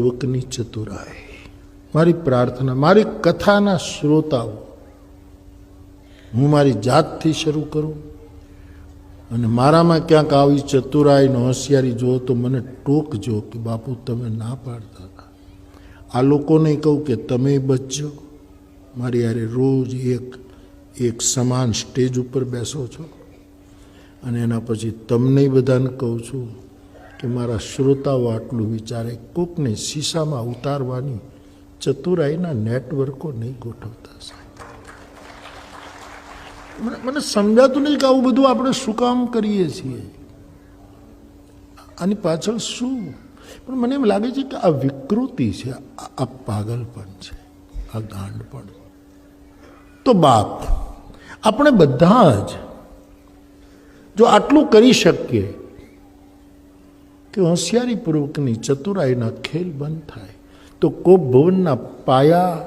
હોશિયારીપૂર્વકની ચતુરાઈ મારી પ્રાર્થના, મારી કથાના શ્રોતાઓ, હું મારી જાતથી શરૂ કરું અને મારામાં ક્યાંક આવી ચતુરાઈનો હોશિયારી જુઓ તો મને ટોકજો કે, બાપુ, તમે ના પાડતા આ લોકોને કહું કે, તમે બચજો મારી યારે રોજ એક એક સમાન સ્ટેજ ઉપર બેસો છો. અને એના પછી તમને બધાને કહું છું કે મારા શ્રોતાઓ આટલું વિચારે કોકને શીશામાં ઉતારવાની ચતુરાઈના નેટવર્કો નહીં ગોઠવતા સાહેબ. મને સમજાતું નહીં કે આવું બધું આપણે શું કામ કરીએ છીએ. આની પાછળ શું? પણ મને એમ લાગે છે કે આ વિકૃતિ છે આ પાગલપણ છે, આ ગાંડપણ. તો બાપ, આપણે બધા જ જો આટલું કરી શકીએ કે હોશિયારીપૂર્વકની ચતુરાઈના ખેલ બંધ થાય. તો કોપ ભવનના પાયા